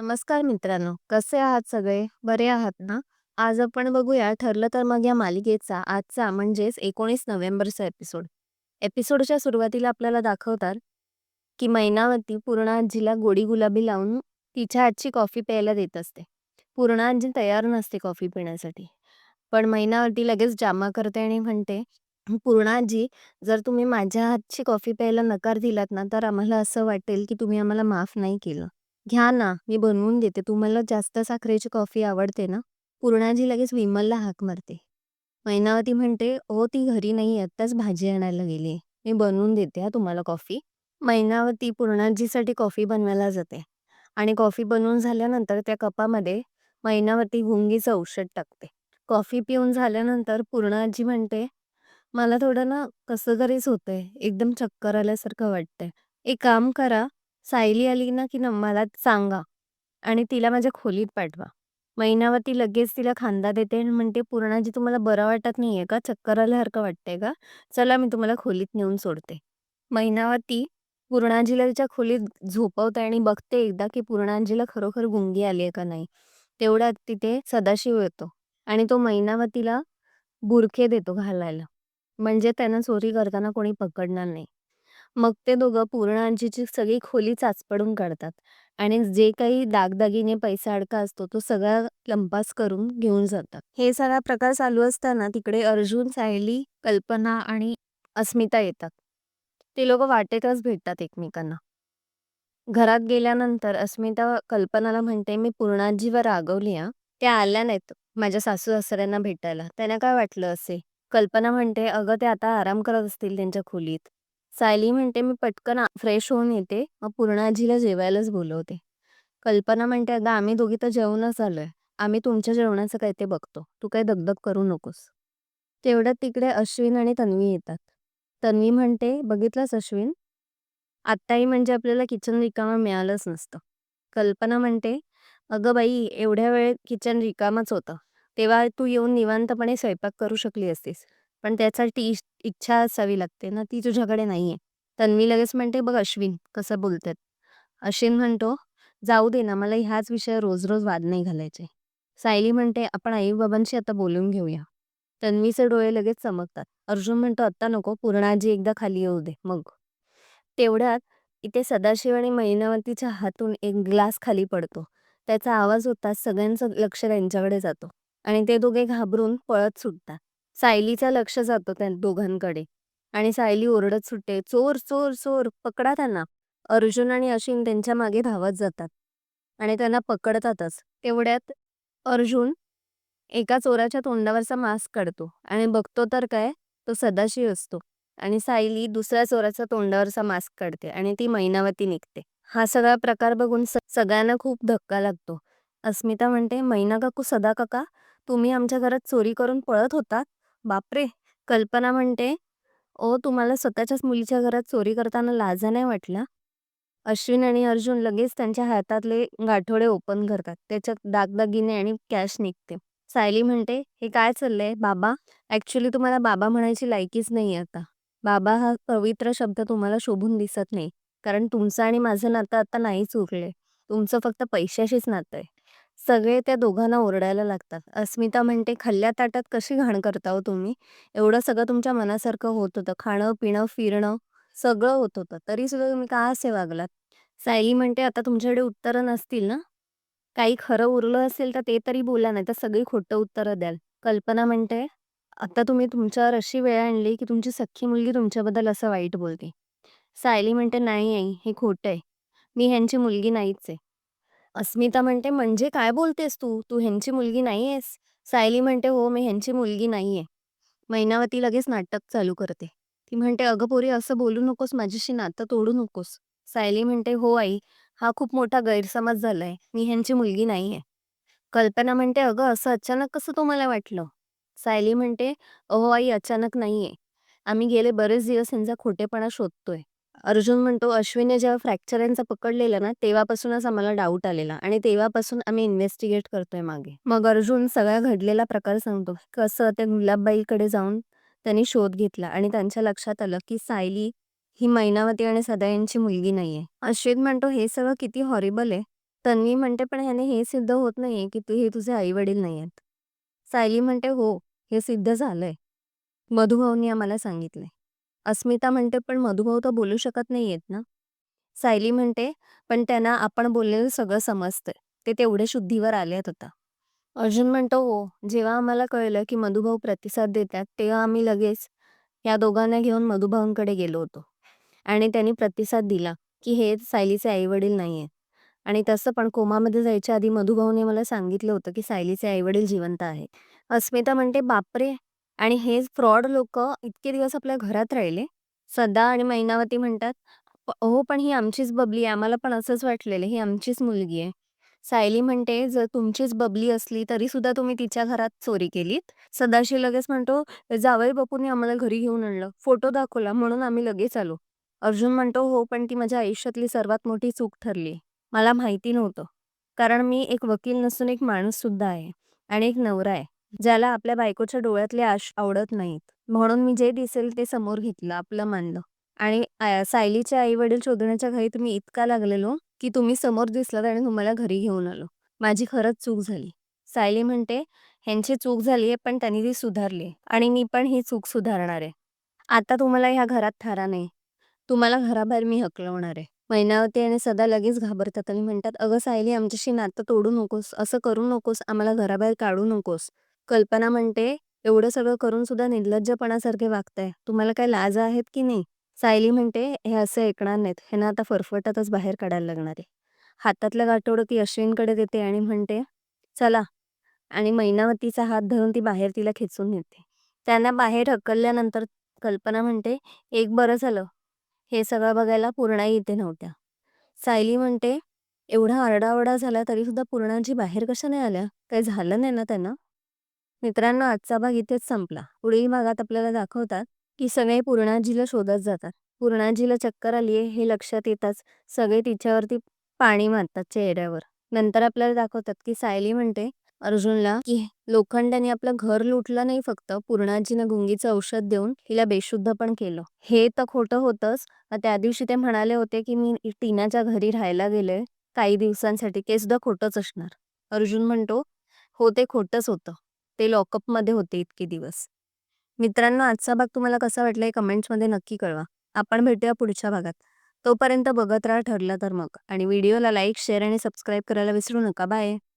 नमस्कार मित्रांनो कसे आहात सगळे? बरे आहात ना? आज आपण बघूया ठरलं तर मग या मालिकेचा आजचा म्हणजेच एकोणीस नोव्हेंबरचा एपिसोड. एपिसोडच्या सुरुवातीला आपल्याला दाखवतात की मैनावती पूर्णाजीला गोडी गुलाबी लावून तिच्या हातची कॉफी प्यायला देत असते. पूर्णाजी तयार नसते कॉफी पिण्यासाठी. पण मैनावती लगेच जामा करते आणि म्हणते पूर्णाजी जर तुम्ही माझ्या हातची कॉफी प्यायला नकार दिलात ना तर आम्हाला असं वाटेल की तुम्ही आम्हाला माफ नाही केलं. घ्या ना मी बनवून देते. तुम्हाला जास्त साखरेची कॉफी आवडते ना पूर्णाजी लगेच विमलला हाक मारते. मैनावती म्हणते हो ती घरी नाही आत्ताच भाजी आणायला गेली मी बनवून देते हा तुम्हाला कॉफी. मैनावती पूर्णाजीसाठी कॉफी बनवायला जाते. आणि कॉफी बनवून झाल्यानंतर त्या कपामध्ये मैनावती गुंगीचं औषध टाकते. कॉफी पिऊन झाल्यानंतर पूर्णाजी म्हणते मला थोडं ना कसं तरीच होतंय. एकदम चक्कर आल्यासारखं वाटतंय. एक काम करा सायली आली ना की ना मला सांगा आणि तिला माझ्या खोलीत पाठवा. मैनावती लगेच तिला खांदा देते आणि म्हणते पूर्णाजी तुम्हाला बरं वाटत नाहीये का? चक्कर आल्यासारखं वाटतंय का? चला मी तुम्हाला खोलीत नेऊन सोडते. मैनावती पूर्णाजीला तिच्या खोलीत झोपवते आणि बघते एकदा की पूर्णाजीला खरोखर गुंगी आली आहे का नाही. तेवढ्यात तिथे सदाशिव येतो आणि तो महिनावतीला बुरखे देतो घालायला. म्हणजे त्यांना चोरी करताना कोणी पकडणार नाही. मग ते दोघं पूर्णांजीची सगळी खोली चाचपडून काढतात. आणि जे काही दागदागिने पैसा अडका असतो तो सगळा लंपास करून घेऊन जातात. हे सगळा प्रकार चालू असताना तिकडे अर्जुन सायली कल्पना आणि अस्मिता येतात. ते लोक वाटेतच भेटतात एकमेकांना. घरात गेल्यानंतर अस्मिता कल्पनाला म्हणते मी पूर्णाजीवर रागवली हा. त्या आल्या नाहीत माझ्या सासू सासऱ्यांना भेटायला. त्यांना काय वाटलं असे? कल्पना म्हणते अगं ते आता आराम करत असतील त्यांच्या खोलीत. सायली म्हणते मी पटकन फ्रेश होऊन येते. मग पूर्णाजीला जेवायलाच बोलवते. कल्पना म्हणते अगं आम्ही दोघी तर जेवणच आलोय. आम्ही तुमच्या जेवणाचं काय ते बघतो. तू काही दगदग करू नकोस. तेवढ्यात तिकडे अश्विन आणि तन्वी येतात. तन्वी म्हणते बघितलंस अश्विन? आत्ताही म्हणजे आपल्याला किचन रिकामा मिळालंच नसतं. कल्पना म्हणते अगं बाई एवढ्या वेळेत किचन रिकामंच होतं. तेव्हा तू येऊन निवांतपणे स्वयंपाक करू शकली असतीस. पण त्यासाठी इच्छा असावी लागते ना ती तुझ्याकडे नाहीये. तन्वी लगेच म्हणते बघ अश्विन कसं बोलतात. अश्विन म्हणतो जाऊ दे ना मला ह्याच विषय रोज रोज वाद नाही घालायचे. सायली म्हणते आपण आई बाबांशी आता बोलून घेऊया. तन्वीचे डोळे लगेच चमकतात. अर्जुन म्हणतो आत्ता नको पूर्णाजी एकदा खाली येऊ दे मग. तेवढ्यात इथे सदाशिव आणि मैनावतीच्या हातून एक ग्लास खाली पडतो. त्याचा आवाज होता सगळ्यांचं लक्ष त्यांच्याकडे जातो. आणि ते दोघे घाबरून पळत सुटतात. सायलीचं लक्ष जातो त्या दोघांकडे. आणि सायली ओरडत सुटते. चोर चोर चोर पकडा त्यांना. अर्जुन आणि अश्विन त्यांच्या मागे धावत जातात. आणि त्यांना पकडतातच. तेवढ्यात अर्जुन एका चोराच्या तोंडावरचा मास्क काढतो. आणि बघतो तर काय? तो सदाशिव असतो. आणि सायली दुसऱ्या चोराच्या तोंडावरचा मास्क काढते आणि ती मैनावती निघते. हा सगळा प्रकार बघून सगळ्यांना खूप धक्का लागतो. अस्मिता म्हणते मैना काकू सदा काका तुम्ही आमच्या घरात चोरी करून पळत होता बापरे! कल्पना म्हणते ओ तुम्हाला स्वतःच्याच मुलीच्या घरात चोरी करताना लाजा नाही वाटला? अश्विन आणि अर्जुन लगेच त्यांच्या हातातले गाठोडे ओपन करतात. त्याच्यात दागदागिने आणि कॅश निघते. सायली म्हणते हे काय चाललंय? बाबा ऍक्च्युली तुम्हाला बाबा म्हणायची लायकीच नाही आता. बाबा हा पवित्र शब्द तुम्हाला शोभून दिसत नाही. कारण तुमचं आणि माझं नातं आता नाहीच उरलंय. तुमचं फक्त पैशाशीच नातं आहे. सगळे त्या दोघांना ओरडायला लागतात. अस्मिता म्हणते खल्ल्या ताटात कशी घाण करता हो तुम्ही? एवढं सगळं तुमच्या मनासारखं होत होतं. खाणं पिणं फिरणं सगळं होत होतं. तरी सुद्धा तुम्ही का असे वागलात? सायली म्हणते आता तुमच्याकडे उत्तरं नसतील ना? काही खरं उरलं असेल तर ते तरी बोला नाही तर सगळी खोटं उत्तरं द्याल. कल्पना म्हणते आता तुम्ही तुमच्यावर अशी वेळ आणली की तुमची सख्खी मुलगी तुमच्याबद्दल असं वाईट बोलते. सायली म्हणते नाही आई हे खोटं आहे. मी ह्यांची मुलगी नाहीच आहे. अस्मिता म्हणते म्हणजे काय बोलतेस तू? तू ह्यांची मुलगी नाहीयेस. सायली म्हणते हो मी ह्यांची मुलगी नाहीये. मैनावती लगेच नाटक चालू करते. ती म्हणते अगं पोरी असं बोलू नकोस माझ्याशी नातं तोडू नकोस. सायली म्हणते हो आई हा खूप मोठा गैरसमज झालाय. मी ह्यांची मुलगी नाहीये. कल्पना म्हणते अगं असं अचानक कसं तुम्हाला वाटलं? सायली म्हणते अहो आई अचानक नाहीये. आम्ही गेले बरेच दिवस ह्यांचा खोटेपणा शोधतोय. अर्जुन म्हणतो अश्विनने जेव्हा फ्रॅक्चर यांचा पकडलेलं ना तेव्हापासूनच आम्हाला डाऊट आलेला आणि तेव्हापासून आम्ही इन्व्हेस्टिगेट करतोय मागे मग अर्जुन सगळा घडलेला प्रकार सांगतो कसं त्या गुलाबबाईकडे जाऊन त्यांनी शोध घेतला आणि त्यांच्या लक्षात आलं की सायली ही मैनावती आणि सदा यांची मुलगी नाहीये अश्विन म्हणतो हे सगळं किती हॉरिबल आहे तन्वी म्हणते, "पण ह्याने हे सिद्ध होत नाहीये की तू हे तुझे आई-वडील नाहीयेत." सायली म्हणते, "हो, हे सिद्ध झालंय. मधुभाऊंनी आम्हाला सांगितले अस्मिता म्हणते, "पण मधुभाऊ तर बोलू शकत नाहीयेत ना?" सायली म्हणते, "पण त्यांना आपण बोललेलं सगळं समजतंय. ते तेवढे शुद्धीवर आलेत होता अर्जुन म्हणतो, "हो, जेव्हा आम्हाला कळलं की मधुभाऊ प्रतिसाद देतात, तेव्हा आम्ही लगेच या दोघांना घेऊन मधुभाऊंकडे गेलो होतो. आणि त्यांनी प्रतिसाद दिला की हे सायलीचे आई-वडील आहेत आणि तसं पण कोमामध्ये जायच्या आधी मधुभाऊने मला सांगितलं होतं की सायलीचे आई-वडील जिवंत आहे अस्मिता म्हणते, "बापरे! आणि हे फ्रॉड लोकं इतके दिवस आपल्या घरात राहिले?" सदा आणि मैनावती म्हणतात, "हो, पण ही आमचीच बबली आहे. आम्हाला पण असंच वाटलेलं. ही आमचीच मुलगी आहे." सायली म्हणते, "जर तुमचीच बबली असली तरी सुद्धा तुम्ही तिच्या घरात चोरी केलीत?" सदाशिव लगेच म्हणतो, "जावई बापूंनी आम्हाला घरी घेऊन आणलं. फोटो दाखवला म्हणून आम्ही लगेच आलो." अर्जुन म्हणतो, "हो, पण ती माझ्या आयुष्यातली सर्वात मोठी चूक ठरली. मला माहिती नव्हतं. कारण मी एक वकील नसून एक माणूस सुद्धा आहे. आणि एक नवरा आहे. ज्याला आपल्या बायकोच्या डोळ्यातले आश आवडत नाहीत. म्हणून मी जे दिसेल ते समोर घेतलं, आपलं मानलं. आणि सायलीचे आई-वडील शोधण्याच्या घाईत मी इतका लागलेलो की तुम्ही समोर दिसलात आणि तुम्हाला घरी घेऊन आलो. माझी खरंच चूक झाली." सायली म्हणते, "ह्यांची चूक झालीये पण त्यांनी ती सुधारली. आणि मी पण ही चूक सुधारणार आहे. आता तुम्हाला ह्या घरात थारा नाही. तुम्हाला घराबाहेर मी हकलवणार आहे." मैनावती आणि सदा लगेच घाबरतात आणि म्हणतात, "अगं सायली, आमच्याशी नातं तोडू नकोस. असं करू नकोस. आम्हाला घराबाहेर काढू नकोस." कल्पना म्हणते, "एवढं सगळं करून सुद्धा निर्लज्जपणासारखे वागताय. तुम्हाला काय लाज आहेत की नाही?" सायली म्हणते, "हे असे ऐकणार नाहीत. ह्यांना आता फरफटतच बाहेर काढायला लागणार आहे." हातातलं गाठोडं ती अश्विनकडे देते आणि म्हणते, "चला." आणि मैनावतीचा हात धरून ती बाहेर तिला खेचून नेते. त्यांना बाहेर हकलल्यानंतर कल्पना म्हणते, "एक बरं झालं. हे सगळं बघायला पूर्णाई इथे नव्हत्या." सायली म्हणते, "एवढा आरडाओरडा झाला तरी सुद्धा पूर्णाजी बाहेर कशा नाही आल्या? काही झालं नाही ना त्यांना?" मित्रांनो, आजचा भाग इथेच संपला. पुढील भागात आपल्याला दाखवतात की सगळे पूर्णाजीला शोधत जातात. पूर्णाजीला चक्कर आलीये हे लक्षात येताच सगळे तिच्यावरती पाणी मारतात चेहऱ्यावर. नंतर आपल्याला दाखवतात की सायली म्हणते अर्जुनला की लोखंडाने आपलं घर लुटलं नाही फक्त, पूर्णाजीनं गुंगीचं औषध देऊन हिला बेशुद्ध पण केलं. हे तर खोटं होतंच. त्या दिवशी ते म्हणाले होते की मी टीनाच्या घरी राहायला गेले काही दिवसांसाठी, ते सुद्धा खोटंच असणार. अर्जुन म्हणतो, "हो, ते खोटंच होतं. ते लॉकअपमध्ये होते इतके दिवस." मित्रांनो, आजचा भाग तुम्हाला कसा वाटला हे कमेंट्समध्ये नक्की कळवा. आपण भेटूया पुढच्या भागात. तोपर्यंत बघत राहा ठरलं तर मग. आणि व्हिडिओला लाईक, शेअर आणि सबस्क्राईब करायला विसरू नका. बाय.